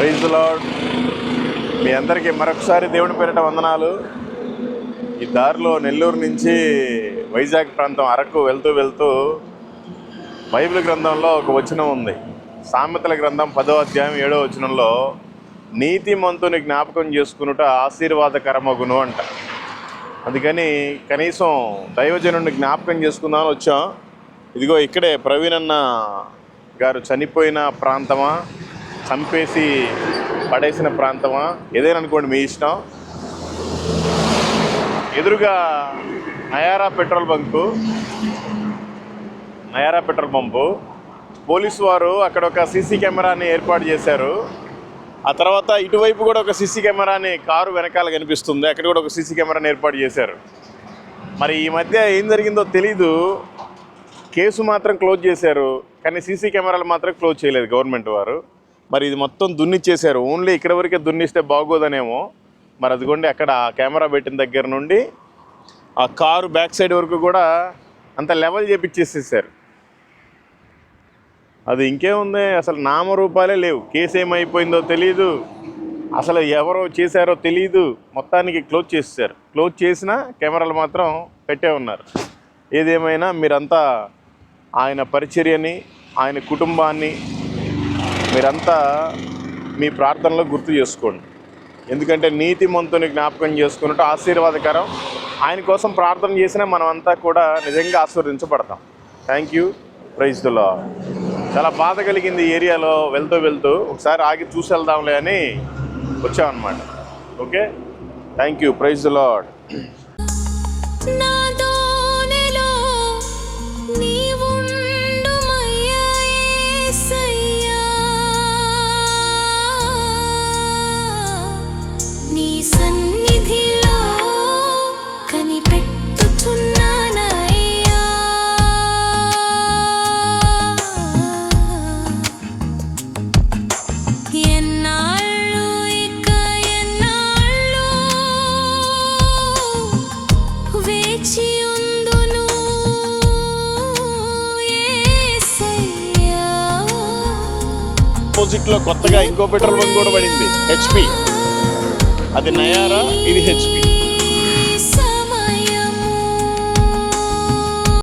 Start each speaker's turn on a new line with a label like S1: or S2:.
S1: Praise మీ అందరికీ మరొకసారి దేవుని పేరిట వందనాలు. ఈ దారిలో నెల్లూరు నుంచి వైజాగ్ ప్రాంతం అరకు వెళ్తూ వెళ్తూ బైబిల్ గ్రంథంలో ఒక వచనం ఉంది. సామెతల గ్రంథం పదో అధ్యాయం ఏడో వచనంలో నీతిమంతుని జ్ఞాపకం చేసుకునుట ఆశీర్వాదకరమగును అంట. అందుకని కనీసం దైవజనుడిని జ్ఞాపకం చేసుకుందామని వచ్చాం. ఇదిగో ఇక్కడే ప్రవీణ్ అన్న గారు చనిపోయిన ప్రాంతమా? చంపేసి పడేసిన ప్రాంతమా? ఏదైనా అనుకోండి మీ ఇష్టం. ఎదురుగా Nayara petrol bunk Nayara petrol pump. Police వారు అక్కడ ఒక సీసీ కెమెరాని ఏర్పాటు చేశారు. ఆ తర్వాత ఇటువైపు కూడా ఒక సీసీ కెమెరాని కారు వెనకాల కనిపిస్తుంది. అక్కడ కూడా ఒక సీసీ కెమెరాని ఏర్పాటు చేశారు. మరి ఈ మధ్య ఏం జరిగిందో తెలీదు. కేసు మాత్రం క్లోజ్ చేశారు. కానీ సీసీ కెమెరాలు మాత్రం క్లోజ్ చేయలేదు గవర్నమెంట్ వారు. మరి ఇది మొత్తం దున్నిచ్చేశారు. ఓన్లీ ఇక్కడ వరకే దున్నిస్తే బాగోదనేమో. మరి అదిగోండి అక్కడ కెమెరా పెట్టిన దగ్గర నుండి ఆ కారు బ్యాక్ సైడ్ వరకు కూడా అంత లెవెల్ చేపించేసేసారు. అది ఇంకేముంది? అసలు నామరూపాలే లేవు. కేసు ఏమైపోయిందో తెలియదు అసలు ఎవరో చేశారో తెలియదు మొత్తానికి క్లోజ్ చేసేసారు. క్లోజ్ చేసిన కెమెరాలు మాత్రం పెట్టే ఉన్నారు. ఏదేమైనా మీరంతా ఆయన పరిచర్యని ఆయన కుటుంబాన్ని మీరంతా మీ ప్రార్థనలో గుర్తు చేసుకోండి. ఎందుకంటే నీతి మంతుని జ్ఞాపకం చేసుకున్నట్టు ఆశీర్వాదకరం. ఆయన కోసం ప్రార్థన చేసినా మనమంతా కూడా నిజంగా ఆశీర్వదించబడతాం. Thank you praise the Lord చాలా బాధ కలిగింది ఈ ఏరియాలో వెళ్తూ వెళ్తూ. ఒకసారి ఆగి చూసి వెళ్దాంలే అని వచ్చామన్నమాట. Okay thank you praise the Lord ఆపోజిట్లో కొత్తగా ఇంకో పెట్రోల్ బంక్ కూడా పడింది. హెచ్పి అది నయారా? ఇది హెచ్పి